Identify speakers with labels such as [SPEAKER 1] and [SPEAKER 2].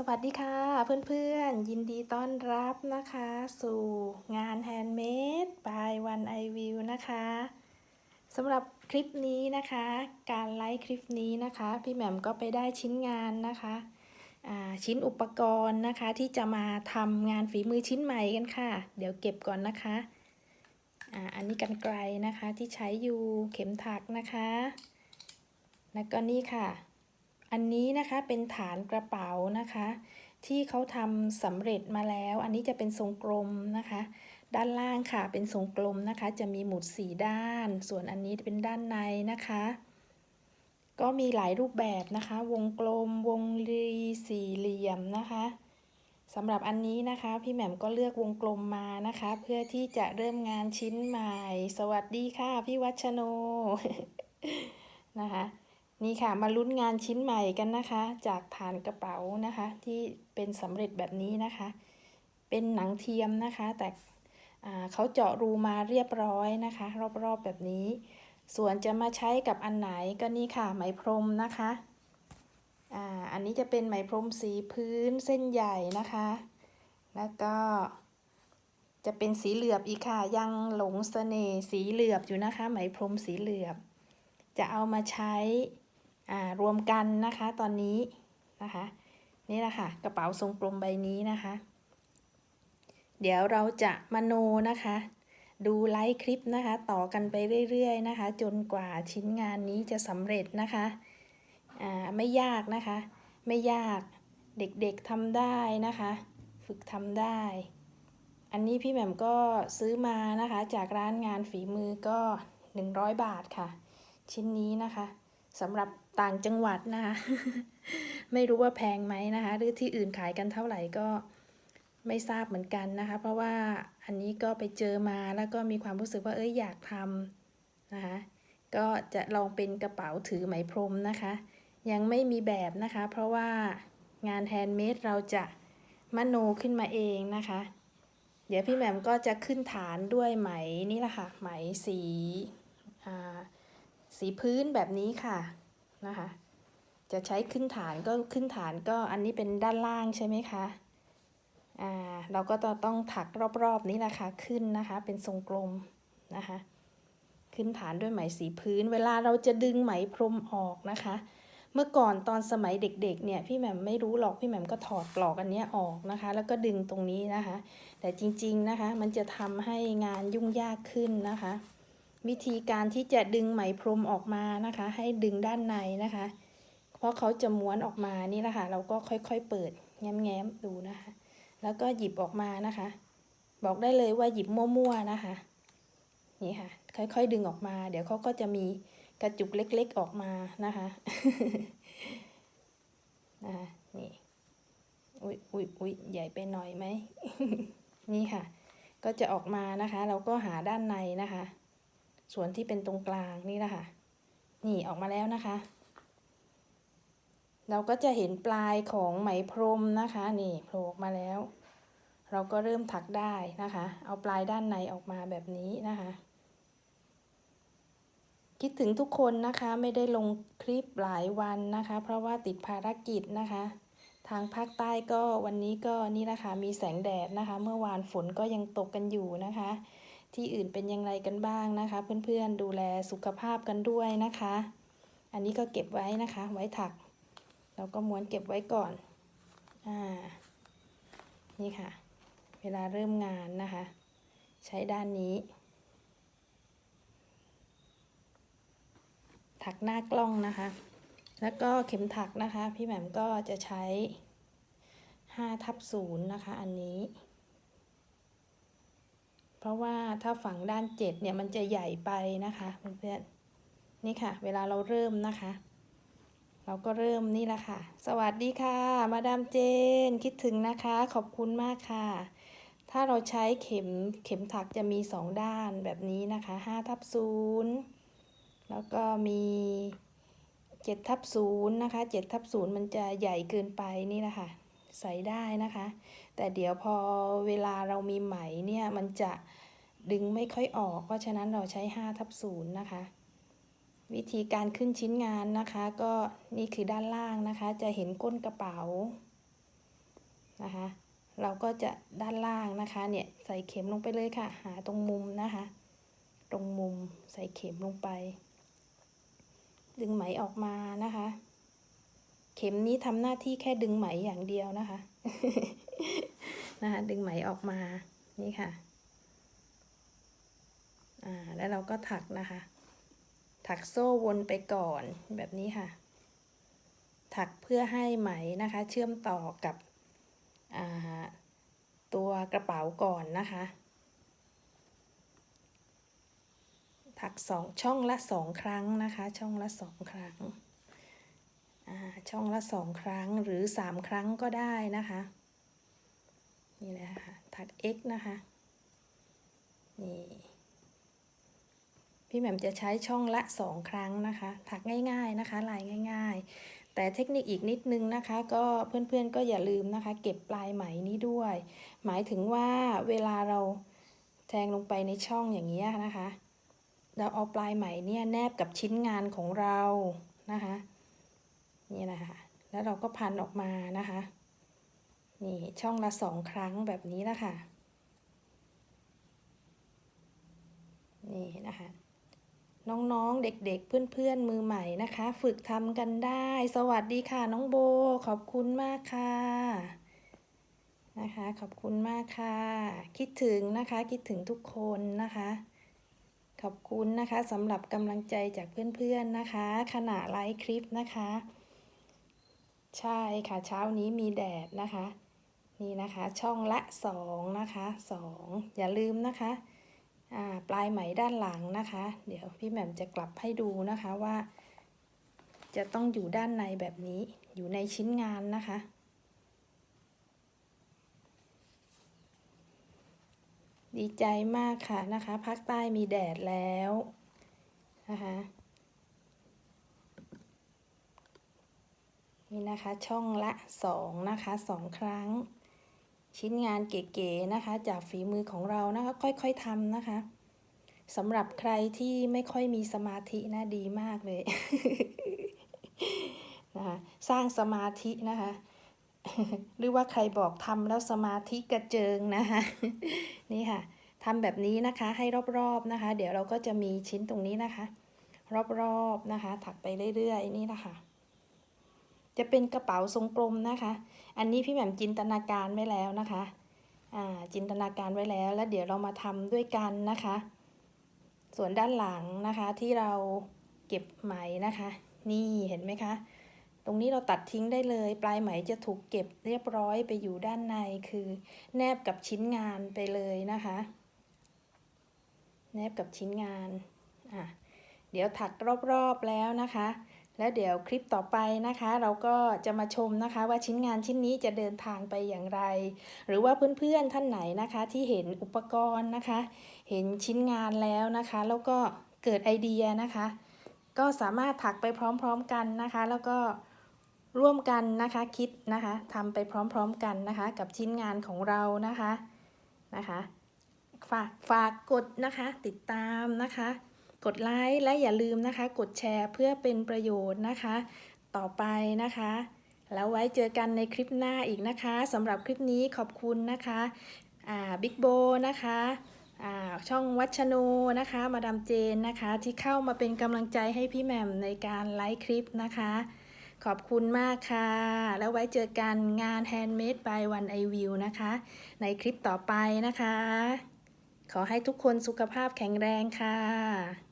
[SPEAKER 1] สวัสดีค่ะเพื่อนๆ ยินดีต้อนรับนะคะ สู่งานแฮนด์เมด by One I View นะคะสำหรับคลิปนี้นะคะ การไลฟ์คลิปนี้นะคะ พี่แหม่มก็ไปได้ชิ้นงานนะคะอ่าชิ้นอุปกรณ์นะคะที่จะมาทำงานฝีมือชิ้นใหม่กันค่ะ เดี๋ยวเก็บก่อนนะคะอ่าอันนี้กันไกลนะคะที่ใช้อยู่เข็มถักนะคะ แล้วก็นี่ค่ะ อันนี้นะคะเป็นฐานกระเป๋านะคะ ที่เขาทำสำเร็จมาแล้ว อันนี้จะเป็นทรงกลมนะคะ ด้านล่างค่ะเป็นทรงกลมนะคะ จะมีหมุดสี่ด้าน ส่วนอันนี้เป็นด้านในนะคะ ก็มีหลายรูปแบบนะคะ วงกลม วงรีสี่เหลี่ยมนะคะสำหรับอันนี้นะคะ พี่แหม่มก็เลือกวงกลมมานะคะ เพื่อที่จะเริ่มงานชิ้นใหม่ สวัสดีค่ะ พี่วัชโนนะคะ นี่ค่ะมาลุ้นงานชิ้นใหม่กันนะคะ จากฐานกระเป๋านะคะ ที่เป็นสำเร็จแบบนี้นะคะ เป็นหนังเทียมนะคะ แต่เขาเจาะรูมาเรียบร้อยนะคะ รอบๆแบบนี้ ส่วนจะมาใช้กับอันไหนก็นี่ค่ะไหมพรมนะคะอันนี้จะเป็นไหมพรมสีพื้นเส้นใหญ่นะคะ แล้วก็จะเป็นสีเหลือบอีกค่ะ ยังหลงเสน่ห์สีเหลือบอยู่นะคะ ไหมพรมสีเหลือบ จะเอามาใช้ รวมกันนะคะตอนนี้นะคะนี่แหละค่ะกระเป๋าทรงกลมใบนี้นะคะ เดี๋ยวเราจะมโนนะคะ ดูไลฟ์คลิปนะคะ ต่อกันไปเรื่อยๆนะคะ จนกว่าชิ้นงานนี้จะสำเร็จนะคะอ่าไม่ยากนะคะ ไม่ยากเด็กๆทำได้นะคะ ฝึกทำได้ อันนี้พี่แหม่มก็ซื้อมานะคะ จากร้านงานฝีมือก็ 100 บาทค่ะ ชิ้นนี้นะคะสำหรับ ต่างจังหวัดนะคะไม่รู้ว่าแพงไหมนะคะ หรือที่อื่นขายกันเท่าไหร่ก็ไม่ทราบเหมือนกันนะคะ เพราะว่าอันนี้ก็ไปเจอมาแล้วก็มีความรู้สึกว่าเอ้ยอยากทำนะคะก็จะลองเป็นกระเป๋าถือไหมพรมนะคะ ยังไม่มีแบบนะคะ เพราะว่างานแฮนด์เมดเราจะมโนขึ้นมาเองนะคะ เดี๋ยวพี่แหม่มก็จะขึ้นฐานด้วยไหมนี่แหละค่ะ ไหมสีสีพื้นแบบนี้ค่ะ นะคะ จะใช้ขึ้นฐานก็ขึ้นฐานก็อันนี้เป็นด้านล่างใช่ไหมคะ อ่าเราก็ต้องถักรอบๆนี้แหละค่ะขึ้นนะคะ เป็นทรงกลมนะคะ ขึ้นฐานด้วยไหมสีพื้น เวลาเราจะดึงไหมพรมออกนะคะ เมื่อก่อนตอนสมัยเด็กๆเนี่ยพี่แหม่มไม่รู้หรอกพี่แหม่มก็ถอดปลอกอันนี้ออกนะคะ แล้วก็ดึงตรงนี้นะคะ แต่จริงๆนะคะ มันจะทำให้งานยุ่งยากขึ้นนะคะ วิธีการที่จะดึงไหมพรมออกมานะคะ ให้ดึงด้านในนะคะ เพราะเขาจะม้วนออกมานี่แหละค่ะ เราก็ค่อยๆเปิดแง้มๆดูนะคะ แล้วก็หยิบออกมานะคะ บอกได้เลยว่าหยิบมั่วๆนะคะ นี่ค่ะ ค่อยๆดึงออกมา เดี๋ยวเขาก็จะมีกระจุกเล็กๆออกมานะคะนะคะนี่อุ้ยอุ้ยอุ้ยใหญ่ไปหน่อยไหมนี่ค่ะ ก็จะออกมานะคะ เราก็หาด้านในนะคะ ส่วนที่เป็นตรงกลางนี่แหละค่ะนี่ออกมาแล้วนะคะ เราก็จะเห็นปลายของไหมพรมนะคะนี่โผล่ออกมาแล้ว เราก็เริ่มถักได้นะคะ เอาปลายด้านในออกมาแบบนี้นะคะคิดถึงทุกคนนะคะไม่ได้ลงคลิปหลายวันนะคะ เพราะว่าติดภารกิจนะคะ ทางภาคใต้ก็วันนี้ก็นี่แหละคะมีแสงแดดนะคะ เมื่อวานฝนก็ยังตกกันอยู่นะคะ ที่อื่นเป็นยังไงกันบ้างนะคะ เพื่อนๆดูแลสุขภาพกันด้วยนะคะ อันนี้ก็เก็บไว้นะคะ ไว้ถัก เราก็ม้วนเก็บไว้ก่อนอ่านี่ค่ะ เวลาเริ่มงานนะคะ ใช้ด้านนี้ ถักหน้ากล้องนะคะ แล้วก็เข็มถักนะคะ พี่แหม่มก็จะใช้5ทับ0นะคะ อันนี้ เพราะว่าถ้าฝั่งด้าน7เนี่ยมันจะใหญ่ไปนะคะเพื่อนๆนี่ค่ะ เวลาเราเริ่มนะคะ เราก็เริ่มนี่แหละค่ะ สวัสดีค่ะ มาดามเจนคิดถึงนะคะ ขอบคุณมากค่ะ ถ้าเราใช้เข็มเข็มถักจะมี2ด้านแบบนี้นะคะ5ทับ0แล้วก็มี7ทับ0นย์นะคะ7ทับ0มันจะใหญ่เกินไปนี่แหละค่ะใส่ได้นะคะ แต่เดี๋ยวพอเวลาเรามีไหมเนี่ยมันจะดึงไม่ค่อยออก เพราะฉะนั้นเราใช้5ทับ0นะคะ วิธีการขึ้นชิ้นงานนะคะ ก็นี่คือด้านล่างนะคะ จะเห็นก้นกระเป๋านะคะเราก็จะด้านล่างนะคะเนี่ยใส่เข็มลงไปเลยค่ะ หาตรงมุมนะคะ ตรงมุมใส่เข็มลงไป ดึงไหมออกมานะคะ เข็มนี้ทำหน้าที่แค่ดึงไหมอย่างเดียวนะคะ นะคะ ดึงไหมออกมานี่ค่ะอ่าแล้วเราก็ถักนะคะ ถักโซ่วนไปก่อนแบบนี้ค่ะ ถักเพื่อให้ไหมนะคะ เชื่อมต่อกับตัวกระเป๋าก่อนนะคะ ถักสองช่องละสองครั้งนะคะ ช่องละสองครั้งช่องละสองครั้งหรือสามครั้งก็ได้นะคะ นี่แหละค่ะถัก x นะคะนี่พี่แหม่มจะใช้ช่องละสองครั้งนะคะ ถักง่ายๆนะคะ ลายง่าย ๆ แต่เทคนิคอีกนิดนึงนะคะ ก็เพื่อนๆก็อย่าลืมนะคะ เก็บปลายไหมนี้ด้วย หมายถึงว่าเวลาเราแทงลงไปในช่องอย่างนี้นะคะ เราเอาปลายไหมเนี่ยแนบกับชิ้นงานของเรานะคะ นี่นะคะ แล้วเราก็พันออกมานะคะ นี่ช่องละสองครั้งแบบนี้นะคะนี่นะคะน้องๆ เด็กๆ เพื่อนๆ มือใหม่นะคะ ฝึกทำกันได้ สวัสดีค่ะน้องโบ ขอบคุณมากค่ะ นะคะ ขอบคุณมากค่ะ คิดถึงนะคะ คิดถึงทุกคนนะคะ ขอบคุณนะคะสำหรับกำลังใจจากเพื่อนๆ นะคะ ขณะไลฟ์คลิปนะคะ ใช่ค่ะ เช้านี้มีแดดนะคะ นี่นะคะช่องละสองนะคะสองอย่าลืมนะคะปลายไหมด้านหลังนะคะ เดี๋ยวพี่แหม่มจะกลับให้ดูนะคะว่า จะต้องอยู่ด้านในแบบนี้อยู่ในชิ้นงานนะคะ ดีใจมากค่ะนะคะภาคใต้มีแดดแล้วนะคะนี่นะคะช่องละสองนะคะสองครั้ง ชิ้นงานเก๋ๆนะคะ จากฝีมือของเรานะคะค่อยๆทำนะคะสำหรับใครที่ไม่ค่อยมีสมาธินะดีมากเลยนะคะสร้างสมาธินะคะหรือว่าใครบอกทำแล้วสมาธิกระเจิงนะคะนี่ค่ะทำแบบนี้นะคะให้รอบๆนะคะ เดี๋ยวเราก็จะมีชิ้นตรงนี้นะคะ รอบๆนะคะ ถักไปเรื่อยๆนี่นะคะ จะเป็นกระเป๋าทรงกลมนะคะ อันนี้พี่แหม่มจินตนาการไว้แล้วนะคะอ่าจินตนาการไว้แล้วแล้วเดี๋ยวเรามาทำด้วยกันนะคะ ส่วนด้านหลังนะคะที่เราเก็บไหมนะคะ นี่เห็นไหมคะ ตรงนี้เราตัดทิ้งได้เลย ปลายไหมจะถูกเก็บเรียบร้อยไปอยู่ด้านในคือ แนบกับชิ้นงานไปเลยนะคะ แนบกับชิ้นงานอะเดี๋ยวถักรอบๆแล้วนะคะ แล้วเดี๋ยวคลิปต่อไปนะคะ เราก็จะมาชมนะคะว่าชิ้นงานชิ้นนี้จะเดินทางไปอย่างไร หรือว่าเพื่อนๆท่านไหนนะคะ ที่เห็นอุปกรณ์นะคะ เห็นชิ้นงานแล้วนะคะ แล้วก็เกิดไอเดียนะคะ ก็สามารถถักไปพร้อมๆกันนะคะ แล้วก็ร่วมกันนะคะคิดนะคะทำไปพร้อมๆกันนะคะ กับชิ้นงานของเรานะคะนะคะ ฝากฝากกดนะคะติดตามนะคะ กดไลค์และอย่าลืมนะคะ กดแชร์เพื่อเป็นประโยชน์นะคะ ต่อไปนะคะ แล้วไว้เจอกันในคลิปหน้าอีกนะคะสำหรับคลิปนี้ขอบคุณนะคะบิ๊กโบนะคะช่องวัชโนนะคะ มาดามเจนนะคะ ที่เข้ามาเป็นกำลังใจให้พี่แหม่มในการไลฟ์คลิปนะคะ ขอบคุณมากค่ะ แล้วไว้เจอกันงาน Handmade by One I View นะคะ ในคลิปต่อไปนะคะ ขอให้ทุกคนสุขภาพแข็งแรงค่ะ